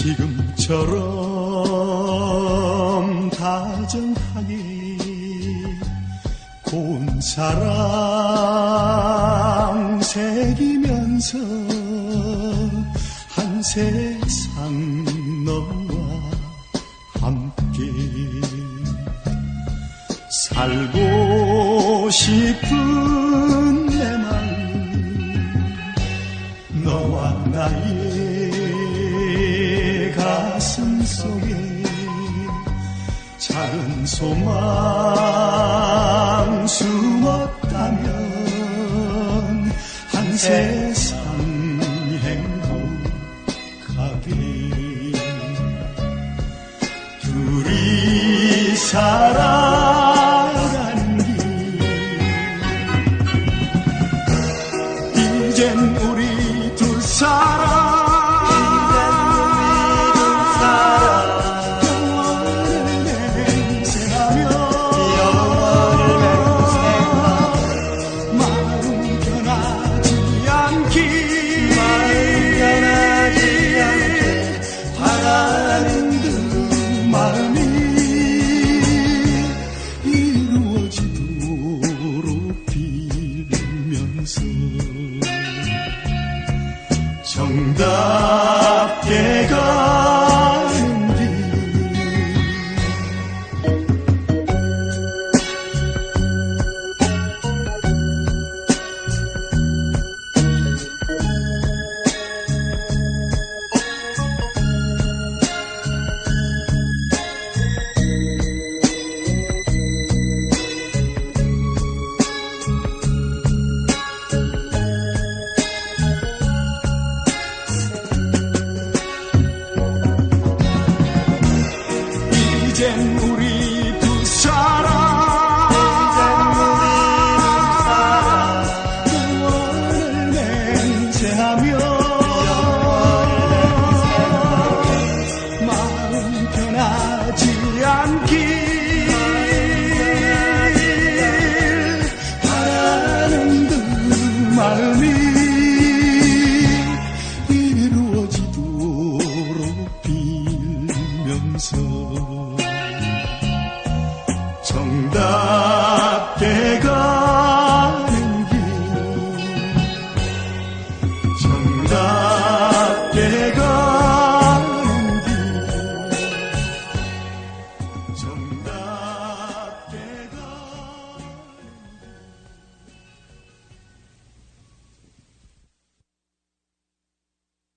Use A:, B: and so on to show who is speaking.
A: 별처럼 다정하게 고운 사랑 새기면서 한 세상 너와 함께 살고 싶은 내 마음 너와 나의 속에 작은 소망 숨었다면 한 세상 행복하게 둘이 살아가는 길. 이젠 우리 두 사람 정답게 가 이 정